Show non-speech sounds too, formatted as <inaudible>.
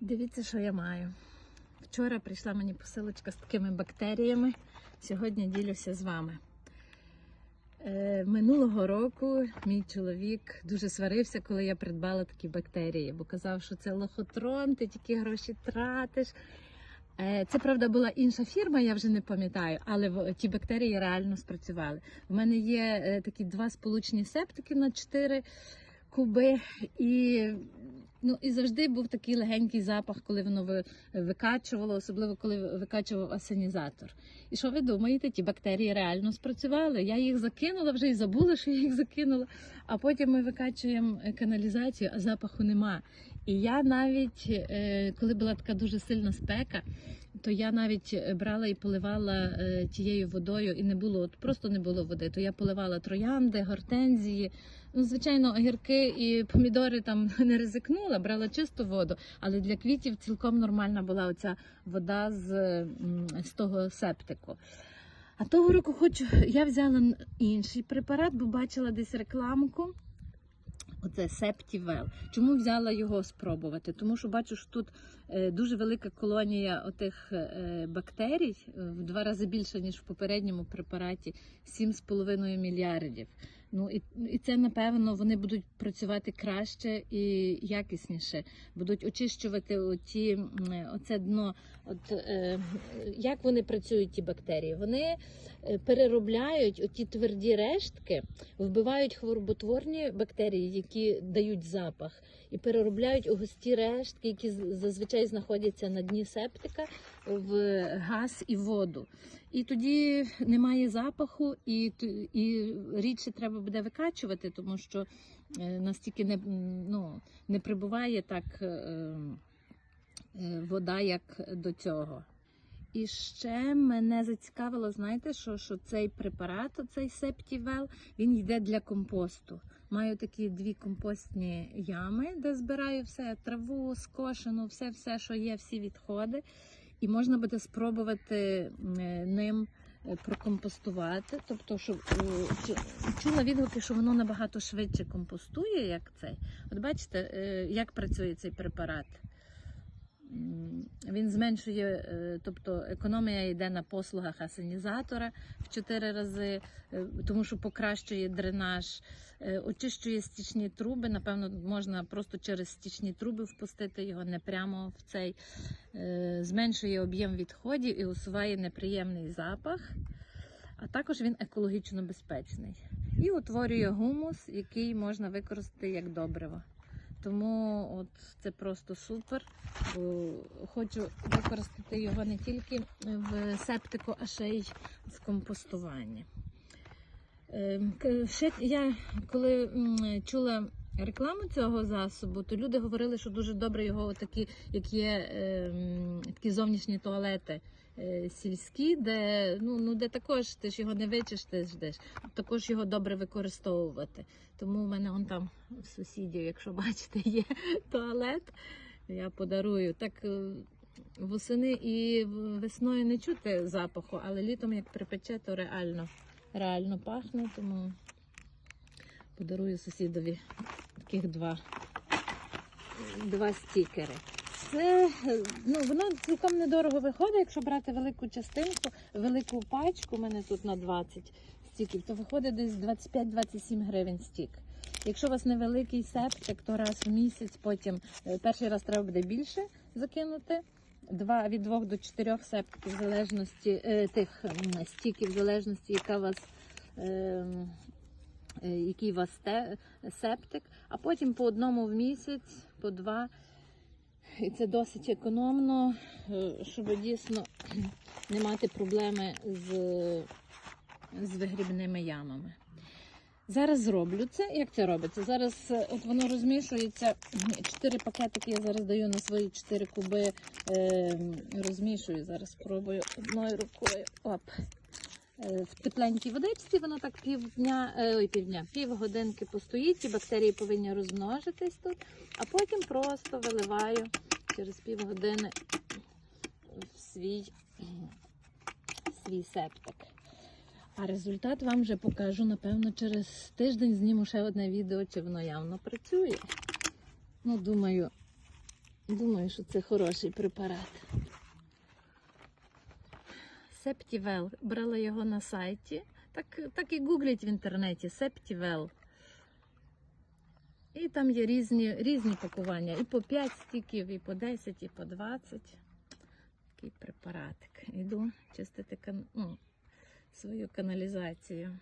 Дивіться, що я маю. Вчора прийшла мені посилочка з такими бактеріями. Сьогодні ділюся з вами. Е, минулого року мій чоловік дуже сварився, коли я придбала такі бактерії, бо казав, що це лохотрон, ти тільки гроші тратиш. Е, Це правда була інша фірма, я вже не пам'ятаю, але в- ті бактерії реально спрацювали. У мене є е, такі два сполучні септики на 4 куби, і, ну, і завжди був такий легенький запах, коли воно викачувало, особливо коли викачував асенізатор. І що ви думаєте, ті бактерії реально спрацювали? Я їх закинула вже і забула, що я їх закинула. А потім ми викачуємо е, каналізацію, а запаху нема. І я навіть, е, коли була така дуже сильна спека, то я навіть е, брала і поливала е, тією водою, і не було, от просто не було води. То я поливала троянди, гортензії. Ну, звичайно, огірки і помідори там <laughs> не ризикнула, брала чисту воду, але для квітів цілком нормальна була оця вода з, з того септику. А того року хочу, я взяла інший препарат, бо бачила десь рекламку. Оце Септівел. Чому взяла його спробувати? Тому що бачу, що тут е, дуже велика колонія отих е, бактерій, е, в два рази більше, ніж в попередньому препараті 7,5 мільярдів. Ну і, і це напевно вони будуть працювати краще і якісніше, будуть очищувати оті, оце дно. От е, як вони працюють, ті бактерії? Вони е, переробляють оті тверді рештки, вбивають хвороботворні бактерії, які дають запах, і переробляють у густі рештки, які зазвичай знаходяться на дні септика, в газ і воду. І тоді немає запаху, і, і рідше треба буде викачувати, тому що е, настільки не, ну, не прибуває так е, е, вода, як до цього. І ще мене зацікавило, знаєте, що, що цей препарат, цей септівел, він йде для компосту. Маю такі дві компостні ями, де збираю все, траву, скошену, все, все, що є, всі відходи. І можна буде спробувати е, ним е, прокомпостувати. Тобто, щоб е, чула відгуки, що воно набагато швидше компостує, як цей. От бачите, як працює цей препарат. Він зменшує, е, тобто економія йде на послугах асенізатора в 4 рази, е, тому що покращує дренаж, е, очищує стічні труби. Напевно, можна просто через стічні труби впустити його не прямо в цей, зменшує об'єм відходів і усуває неприємний запах. А також він екологічно безпечний і утворює гумус, який можна використати як добриво. Тому от це просто супер. Хочу використати його не тільки в септику, а ще й в компостуванні. Ем, я коли чула рекламу цього засобу, то люди говорили, що дуже добре його такі, як є ем, такі зовнішні туалети. Е, Сільські, де ну, ну де також ти ж його не вичистиш, де ж також його добре використовувати. Тому в мене он там в сусідів, якщо <laughs> бачите, є туалет. Я подарую. Так е, восени і весною не чути запаху, але літом як припече, то реально, реально пахне, тому подарую сусідові таких два, два стікери. Це ну воно цілком недорого виходить, якщо брати велику частинку, велику пачку, у мене тут на 20 стіків, то виходить десь 25-27 гривень стік. Якщо у вас невеликий септик, то раз в місяць, потім е, перший раз треба буде більше закинути. Два від двох до чотирьох септиків, залежності е, тих стіків, в залежності, яка у вас. Е, е, який у вас септик, а потім по одному в місяць, по два. І це досить економно, е, щоб дійсно не мати проблеми з, з вигрібними ямами. Зараз зроблю це. Як це робиться? Зараз е, от воно розмішується. Чотири пакетики я зараз даю на свої чотири куби. Е, розмішую. Зараз спробую одною рукою. Оп. Е, В тепленькій водичці воно так півдня, е, ой, півдня, півгодинки постоїть, ці бактерії повинні розмножитись тут, а потім просто виливаю через півгодини в свій, в свій септик. А результат вам вже покажу, напевно, через тиждень зніму ще одне відео, чи воно явно працює. Ну, думаю, Думаю, що це хороший препарат. Септівел. Брала його на сайті. Так, так і гугліть в інтернеті. Септівел. І там є різні, різні пакування. І по 5 стіків, і по 10, і по 20. Такий препаратик. Іду чистити кан... ну, свою каналізацію.